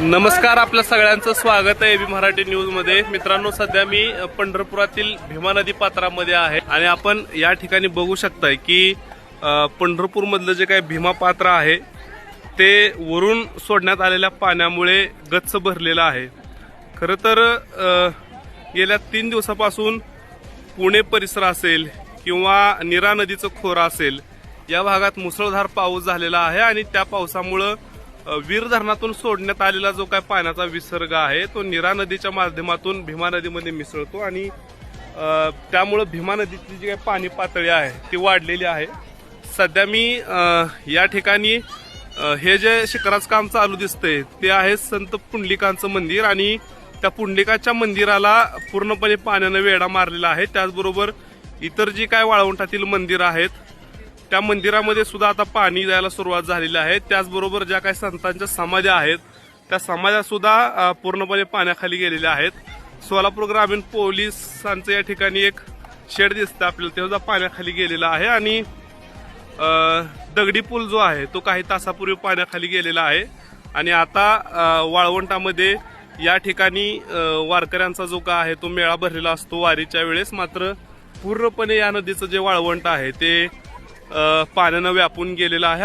नमस्कार आपल्या सगळ्यांचं स्वागत आहे बी मराठी न्यूजमध्ये. मित्रांनो सध्या मी पंढरपुरातील भीमा नदी पात्रामध्ये आहे आणि आपण या ठिकाणी बघू शकताय की पंढरपूर मधलं जे काही भीमा पात्र आहे ते वरून सोडण्यात आलेल्या पाण्यामुळे गच्च भरलेलं आहे. खरं तर गेल्या तीन दिवसापासून पुणे परिसर असेल किंवा निरा नदीचं खोरं असेल या भागात मुसळधार पाऊस झालेला आहे आणि त्या पावसामुळं वीर धरणातून सोडण्यात आलेला जो काय पाण्याचा विसर्ग आहे तो निरा नदीच्या माध्यमातून भीमा नदीमध्ये मिसळतो आणि त्यामुळं भीमा नदीची जी काही पाणी पातळी आहे ती वाढलेली आहे. सध्या मी या ठिकाणी हे जे शिखराचं काम चालू दिसतंय ते आहे संत पुंडलिकांचं मंदिर आणि त्या पुंडलिकाच्या मंदिराला पूर्णपणे पाण्यानं वेढा मारलेला आहे. त्याचबरोबर इतर जी काय वाळवंटातील मंदिरं आहेत त्या मंदिरामध्ये सुद्धा आता पाणी जायला सुरुवात झालेली आहे. त्याचबरोबर ज्या काही संतांच्या समाध्या आहेत त्या समाध्या सुद्धा पूर्णपणे पाण्याखाली गेलेल्या आहेत. सोलापूर ग्रामीण पोलिसांचं या ठिकाणी एक शेड दिसतं आपल्याला. ते सुद्धा पाण्याखाली गेलेला आहे आणि दगडी पूल जो आहे तो काही तासापूर्वी पाण्याखाली गेलेला आहे. आणि आता वाळवंटामध्ये या ठिकाणी वारकऱ्यांचा जो का आहे तो मेळा भरलेला असतो वारीच्या वेळेस. मात्र पूर्णपणे या नदीचं जे वाळवंट आहे ते पाण्यानं व्यापून गेलेलं आहे.